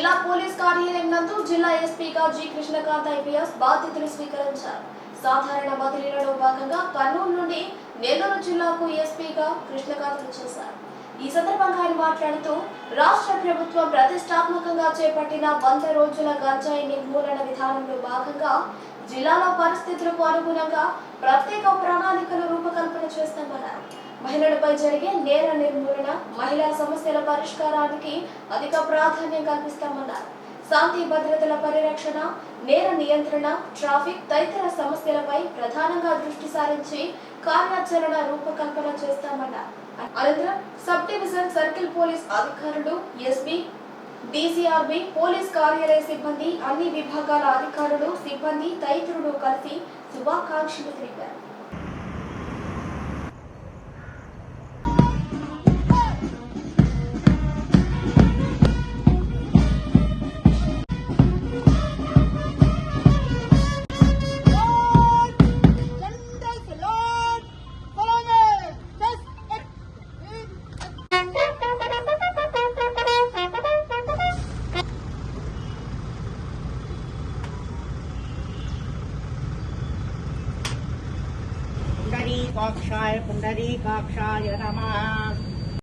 జిల్లా పోలీస్ కార్యాలయం నందు జిల్లా ఎస్పీగా జి కృష్ణకాంత్ ఐపీఎస్ బాధ్యతలు స్వీకరించారు. సాధారణ బదిలీలలో భాగంగా కర్నూలు నుండి నెల్లూరు జిల్లాకు ఎస్పీగా కృష్ణకాంత్ చేశారు. ఈ సందర్భంగా ఆయన మాట్లాడుతూ రాష్ట్ర ప్రభుత్వం ప్రతిష్టాత్మకంగా చేపట్టిన వంద రోజుల గంజాయి నిర్మూలన విధానంలో భాగంగా జిల్లాలో పరిస్థితులకు అనుగుణంగా ప్రత్యేక ప్రణాళికలు రూపకల్పన చేస్తామన్నారు. మహిళలపై జరిగే నేర నిర్మూలన మహిళా సమస్యల పరిష్కారానికి అధిక ప్రాధాన్యం కల్పిస్తామన్నారు. శాంతి భద్రతల పరిరక్షణ నేర నియంత్రణ ట్రాఫిక్ తదితర సమస్యలపై ప్రధానంగా దృష్టి సారించి కార్యాచరణ రూపకల్పన చేస్తామన్నారు. అనంతరం సబ్ డివిజన్ సర్కిల్ పోలీస్ అధికారులు ఎస్పీ డీసీఆర్బీ పోలీస్ కార్యాలయ సిబ్బంది అన్ని విభాగాల అధికారులు సిబ్బంది తదితరులు కలిసి శుభాకాంక్షలు తెలిపారు. पुण्डरीकाक्षाय पुण्डरीकाक्षाय नमः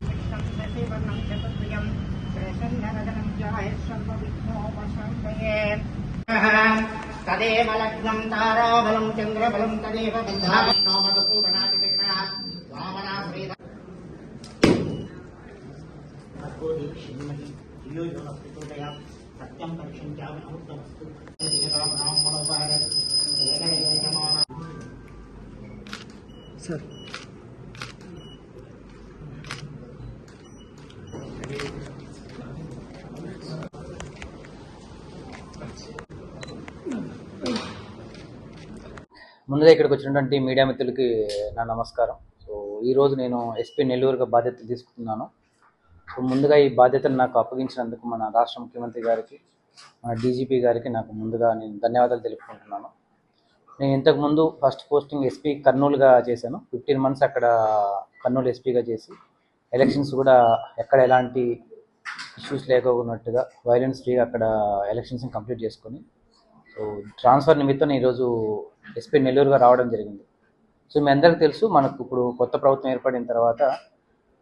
कृष्णं शशिवर्णं चतुर्भुजं प्रसन्नवदनं ध्याय सर्वविघ्नोपशान्तये तदेव लग्नं ताराबलं चन्द्रबलं तदेव बन्धानो मधुसूदनादिविघ्नः वामना श्रीध सत्यं परिषञ्चामि अमृतमस्तु मनोभारत సార్. ముందుగా ఇక్కడికి వచ్చినటువంటి మీడియా మిత్రులకి నా నమస్కారం. సో ఈరోజు నేను ఎస్పీ నెల్లూరుగా బాధ్యతలు తీసుకుంటున్నాను. సో ముందుగా ఈ బాధ్యతను నాకు అప్పగించినందుకు మన రాష్ట్ర ముఖ్యమంత్రి గారికి మన డీజీపీ గారికి నాకు ముందుగా నేను ధన్యవాదాలు తెలుపుకుంటున్నాను. నేను ఇంతకుముందు ఫస్ట్ పోస్టింగ్ ఎస్పీ కర్నూలుగా చేశాను. ఫిఫ్టీన్ మంత్స్ అక్కడ కర్నూలు ఎస్పీగా చేసి ఎలక్షన్స్ కూడా ఎక్కడ ఎలాంటి ఇష్యూస్ లేకపోయినట్టుగా వైలెన్స్ ఫ్రీగా అక్కడ ఎలక్షన్స్ కంప్లీట్ చేసుకొని సో ట్రాన్స్ఫర్ నిమిత్తం ఈరోజు ఎస్పీ నెల్లూరుగా రావడం జరిగింది. సో మీ అందరికీ తెలుసు మనకు ఇప్పుడు కొత్త ప్రభుత్వం ఏర్పడిన తర్వాత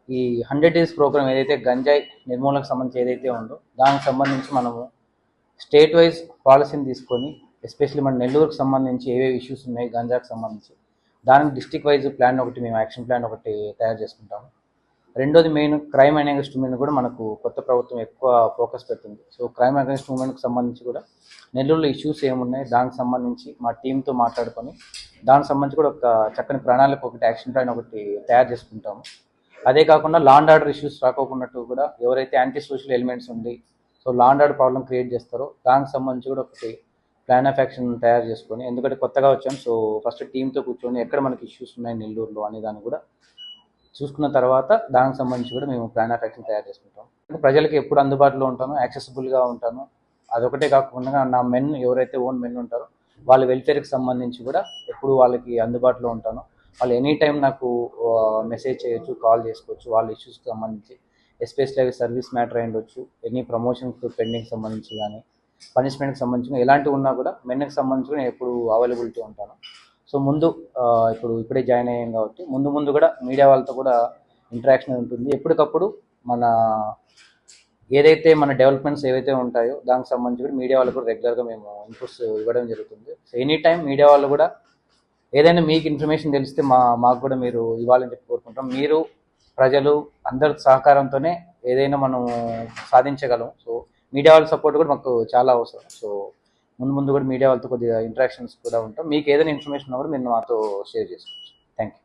ఈ హండ్రెడ్ డేస్ ప్రోగ్రామ్ ఏదైతే గంజాయి నిర్మూలనకు సంబంధించి ఏదైతే ఉందో దానికి సంబంధించి మనము స్టేట్ వైజ్ పాలసీని తీసుకొని ఎస్పెషల్లీ మన నెల్లూరుకు సంబంధించి ఏవేవి ఇష్యూస్ ఉన్నాయి గంజాకు సంబంధించి. దానికి డిస్టిక్ వైజ్ ప్లాన్ ఒకటి మేము యాక్షన్ ప్లాన్ ఒకటి తయారు చేసుకుంటాము. రెండోది మెయిన్ క్రైమ్ అగేన్స్ట్ ఉమెన్ కూడా మనకు కొత్త ప్రభుత్వం ఎక్కువ ఫోకస్ పెడుతుంది. సో క్రైమ్ అగేన్స్ట్ మూమెంట్కి సంబంధించి కూడా నెల్లూరులో ఇష్యూస్ ఏమున్నాయి దానికి సంబంధించి మా టీంతో మాట్లాడుకొని దానికి సంబంధించి కూడా ఒక చక్కని ప్రణాళిక ఒకటి యాక్షన్ ప్లాన్ ఒకటి తయారు చేసుకుంటాము. అదే కాకుండా లాండ్ ఆర్డర్ ఇష్యూస్ రాకోకున్నట్టు కూడా ఎవరైతే యాంటీ సోషల్ ఎలిమెంట్స్ ఉంది so law and order problem create చేస్తారో దానికి సంబంధించి కూడా ఒకటి ప్లాన్ ఆఫ్ యాక్షన్ తయారు చేసుకొని ఎందుకంటే కొత్తగా వచ్చాం సో ఫస్ట్ టీంతో కూర్చొని ఎక్కడ మనకి ఇష్యూస్ ఉన్నాయి నెల్లూరులో అనే దాన్ని కూడా చూసుకున్న తర్వాత దానికి సంబంధించి కూడా మేము ప్లాన్ ఆఫ్ యాక్షన్ తయారు చేసుకుంటాం. ప్రజలకు ఎప్పుడు అందుబాటులో ఉంటాను యాక్సెసిబుల్గా ఉంటాను. అదొకటే కాకుండా నా మెన్ ఎవరైతే ఓన్ మెన్ ఉంటారో వాళ్ళ వెల్ఫేర్కి సంబంధించి కూడా ఎప్పుడు వాళ్ళకి అందుబాటులో ఉంటాను. వాళ్ళు ఎనీ టైం నాకు మెసేజ్ చేయొచ్చు కాల్ చేసుకోవచ్చు వాళ్ళ ఇష్యూస్కి సంబంధించి ఎస్పెషల్లీ సర్వీస్ మ్యాటర్ అయి ఉండొచ్చు ఎనీ ప్రమోషన్స్ పెండింగ్ సంబంధించి కానీ పనిష్మెంట్కి సంబంధించిన ఎలాంటివి ఉన్నా కూడా మెన్కి సంబంధించి నేను ఎప్పుడు అవైలబిలిటీ ఉంటాను. సో ముందు ఇప్పుడు ఇప్పుడే జాయిన్ అయ్యాం కాబట్టి ముందు ముందు కూడా మీడియా వాళ్ళతో కూడా ఇంటరాక్షన్ ఉంటుంది. ఎప్పటికప్పుడు మన ఏదైతే మన డెవలప్మెంట్స్ ఏవైతే ఉంటాయో దానికి సంబంధించి కూడా మీడియా వాళ్ళు కూడా రెగ్యులర్గా మేము ఇన్పుట్స్ ఇవ్వడం జరుగుతుంది. సో ఎనీ టైం మీడియా వాళ్ళు కూడా ఏదైనా మీకు ఇన్ఫర్మేషన్ తెలిస్తే మా మాకు కూడా మీరు ఇవ్వాలని చెప్పి కోరుకుంటాం మీరు ప్రజలు అందరి సహకారంతోనే ఏదైనా మనం సాధించగలం. సో మీడియా వాళ్ళ సపోర్ట్ కూడా మాకు చాలా అవసరం. సో ముందు ముందు కూడా మీడియా వాళ్ళతో కొద్దిగా ఇంటరాక్షన్స్ కూడా ఉంటాం. మీకు ఏదైనా ఇన్ఫర్మేషన్ ఉన్నా కూడా మీరు మాతో షేర్ చేసుకోవచ్చు. Thank you